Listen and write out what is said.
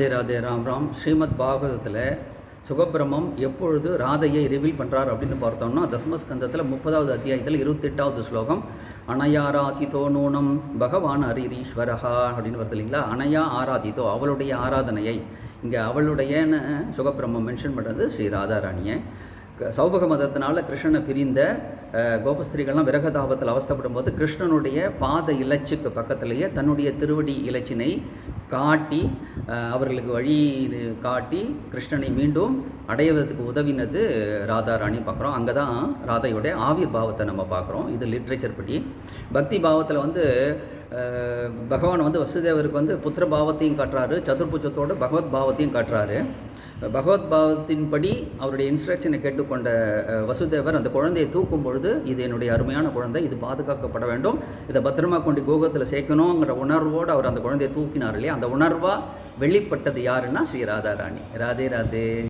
ராதே ராதே ராம் ராம். ஸ்ரீமத் பாகவதத்தில் சுகபிரமம் எப்பொழுது ராதையை ரிவீல் பண்ணுறார் அப்படின்னு பார்த்தோம்னா தசமஸ்கந்தத்தில் முப்பதாவது அத்தியாயத்தில் இருபத்தெட்டாவது ஸ்லோகம் அனயா ஆராதிதோ நூனம் பகவான் ஹரிரீஸ்வரஹா அப்படின்னு வருது இல்லைங்களா? அனயா ஆராதிதோ அவளுடைய ஆராதனையை. இங்கே அவளுடையன்னு சுகபிரமம் மென்ஷன் பண்ணுறது ஸ்ரீ ராதாராணியை. க- சௌபக மதத்தினால கிருஷ்ணனை பிரிந்த கோபஸ்திரிகள்லாம் விரகதாபத்தில் அவஸ்தப்படும் போது கிருஷ்ணனுடைய பாத இலச்சுக்கு பக்கத்திலேயே தன்னுடைய திருவடி இலச்சினை காட்டி அவர்களுக்கு வழி காட்டி கிருஷ்ணனை மீண்டும் அடைவதற்கு உதவினது ராதாராணி பார்க்குறோம். அங்கே தான் ராதையுடைய ஆவிர் பாவத்தை நம்ம பார்க்குறோம். இது லிட்ரேச்சர் படி. பக்தி பாவத்தில் வந்து பகவான் வந்து வசுதேவருக்கு வந்து புத்திர பாவத்தையும் காட்டுறாரு. சதுர்புஜத்தோட பகவத் பாவத்தையும் காட்டுறாரு. பகவத் பாவத்தின்படி அவருடைய இன்ஸ்ட்ரக்ஷனை கேட்டுக்கொண்ட வசுதேவர் அந்த குழந்தையை தூக்கும் பொழுது இது என்னுடைய அருமையான குழந்தை இது பாதுகாக்கப்பட வேண்டும். இதை பத்திரமா கொண்டு கோகத்தில் சேர்க்கணுங்கிற உணர்வோடு அவர் அந்த குழந்தையை தூக்கினார் இல்லையா? அந்த உணர்வாக வெளிப்பட்டது யாருன்னா ஸ்ரீ ராதாராணி. ராதே ராதே.